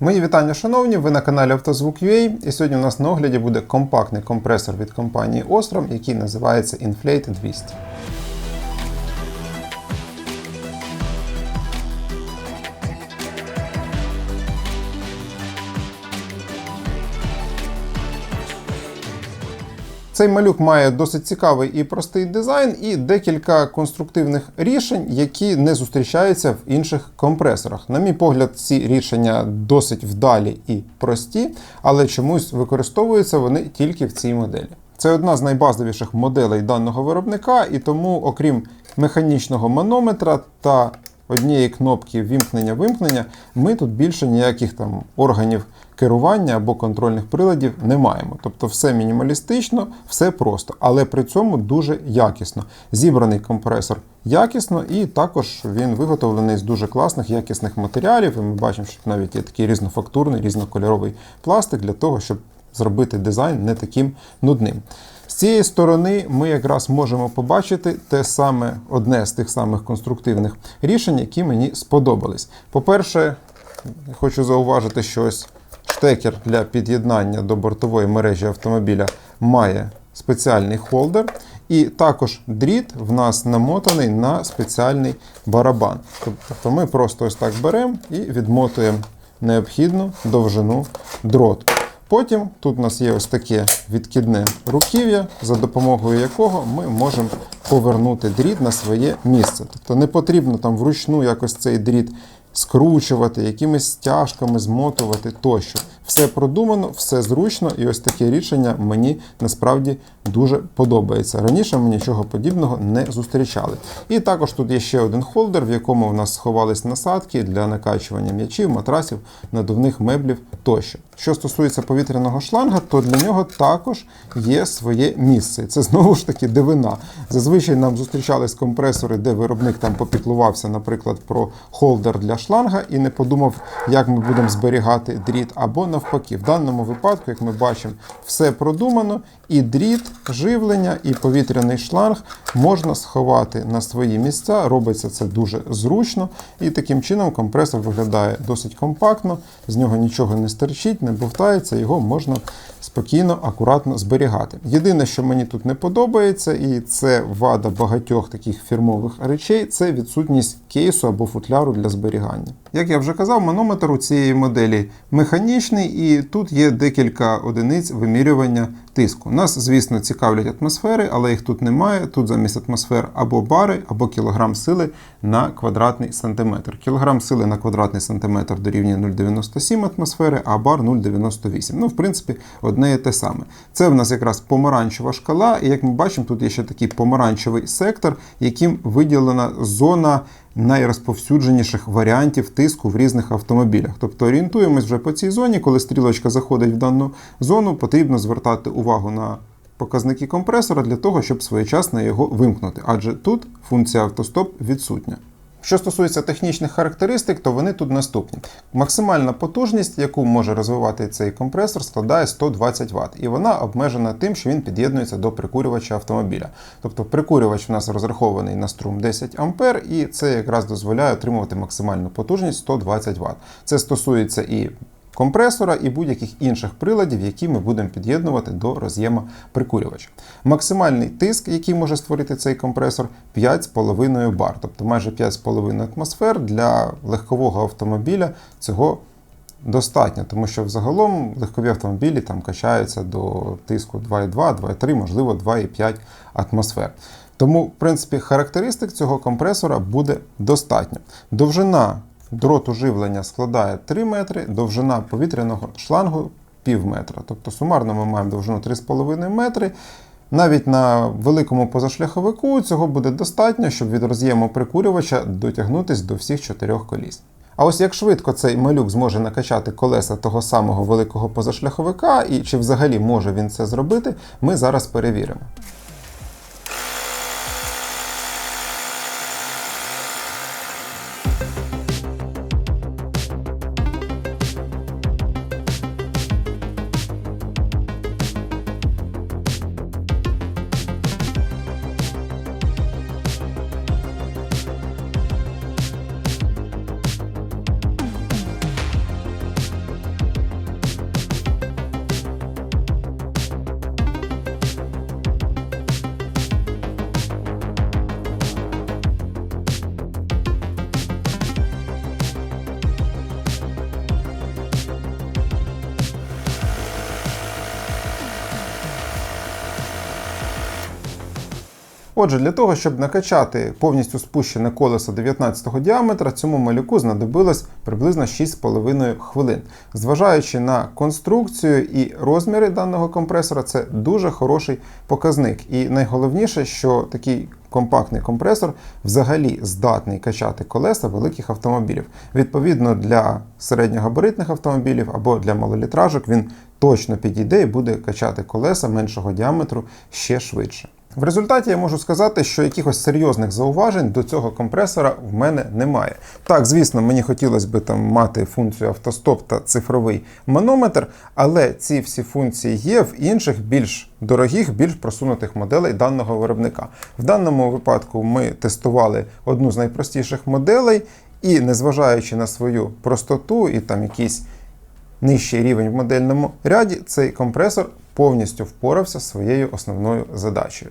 Мої вітання, шановні! Ви на каналі Автозвук.ua і сьогодні у нас на огляді буде компактний компресор від компанії Osram, який називається Inflate 200. Цей малюк має досить цікавий і простий дизайн, і декілька конструктивних рішень, які не зустрічаються в інших компресорах. На мій погляд, ці рішення досить вдалі і прості, але чомусь використовуються вони тільки в цій моделі. Це одна з найбазовіших моделей даного виробника, і тому, окрім механічного манометра та однієї кнопки вімкнення-вимкнення, ми тут більше ніяких там органів керування або контрольних приладів не маємо. Тобто все мінімалістично, все просто, але при цьому дуже якісно. Зібраний компресор якісно, і також він виготовлений з дуже класних якісних матеріалів. І ми бачимо, що навіть є такий різнофактурний, різнокольоровий пластик для того, щоб зробити дизайн не таким нудним. З цієї сторони ми якраз можемо побачити те саме одне з тих самих конструктивних рішень, які мені сподобались. По-перше, хочу зауважити, що ось штекер для під'єднання до бортової мережі автомобіля має спеціальний холдер. І також дріт в нас намотаний на спеціальний барабан. Тобто ми просто ось так беремо і відмотуємо необхідну довжину дроту. Потім тут у нас є ось таке відкидне руків'я, за допомогою якого ми можемо повернути дріт на своє місце. Тобто не потрібно там вручну якось цей дріт скручувати, якимись стяжками змотувати тощо. Все продумано, все зручно, і ось таке рішення мені насправді дуже подобається. Раніше ми нічого подібного не зустрічали. І також тут є ще один холдер, в якому у нас сховались насадки для накачування м'ячів, матрасів, надувних меблів тощо. Що стосується повітряного шланга, то для нього також є своє місце. Це знову ж таки дивина. Зазвичай нам зустрічались компресори, де виробник там попіклувався, наприклад, про холдер для шланга і не подумав, як ми будемо зберігати дріт, або навпаки. В даному випадку, як ми бачимо, все продумано, і дріт, живлення, і повітряний шланг можна сховати на свої місця. Робиться це дуже зручно, і таким чином компресор виглядає досить компактно, з нього нічого не стерчить, не бовтається, його можна спокійно, акуратно зберігати. Єдине, що мені тут не подобається, і це вада багатьох таких фірмових речей, це відсутність кейсу або футляру для зберігання. Як я вже казав, манометр у цієї моделі механічний, і тут є декілька одиниць вимірювання тиску. Нас, звісно, цікавлять атмосфери, але їх тут немає. Тут замість атмосфер або бари, або кілограм сили на квадратний сантиметр. Кілограм сили на квадратний сантиметр дорівнює 0,97 атмосфери, а бар 0,98. Ну, в принципі, одне і те саме. Це в нас якраз помаранчева шкала, і як ми бачимо, тут є ще такий помаранчевий сектор, яким виділена зона найрозповсюдженіших варіантів тиску в різних автомобілях. Тобто орієнтуємось вже по цій зоні, коли стрілочка заходить в дану зону, потрібно звертати увагу на показники компресора для того, щоб своєчасно його вимкнути. Адже тут функція автостоп відсутня. Що стосується технічних характеристик, то вони тут наступні. Максимальна потужність, яку може розвивати цей компресор, складає 120 Вт, і вона обмежена тим, що він під'єднується до прикурювача автомобіля. Тобто прикурювач у нас розрахований на струм 10 А, і це якраз дозволяє отримувати максимальну потужність 120 Вт. Це стосується і компресора і будь-яких інших приладів, які ми будемо під'єднувати до роз'єма прикурювача. Максимальний тиск, який може створити цей компресор, 5,5 бар, тобто майже 5,5 атмосфер для легкового автомобіля цього. Достатньо, тому що взагалом легкові автомобілі там качаються до тиску 2,2, 2,3, можливо 2,5 атмосфер. Тому, в принципі, характеристик цього компресора буде достатньо. Довжина дроту живлення складає 3 метри, довжина повітряного шлангу пів метра. Тобто сумарно ми маємо довжину 3,5 метри. Навіть на великому позашляховику цього буде достатньо, щоб від роз'єму прикурювача дотягнутися до всіх чотирьох коліс. А ось як швидко цей малюк зможе накачати колеса того самого великого позашляховика, і чи взагалі може він це зробити, ми зараз перевіримо. Отже, для того, щоб накачати повністю спущене колесо 19-го діаметра, цьому малюку знадобилось приблизно 6,5 хвилин. Зважаючи на конструкцію і розміри даного компресора, це дуже хороший показник. І найголовніше, що такий компактний компресор взагалі здатний качати колеса великих автомобілів. Відповідно, для середньогабаритних автомобілів або для малолітражок він точно підійде і буде качати колеса меншого діаметру ще швидше. В результаті я можу сказати, що якихось серйозних зауважень до цього компресора в мене немає. Так, звісно, мені хотілося б там мати функцію автостоп та цифровий манометр, але ці всі функції є в інших більш дорогих, більш просунутих моделей даного виробника. В даному випадку ми тестували одну з найпростіших моделей, і незважаючи на свою простоту і там якісь нижчий рівень в модельному ряді, цей компресор повністю впорався зі своєю основною задачею.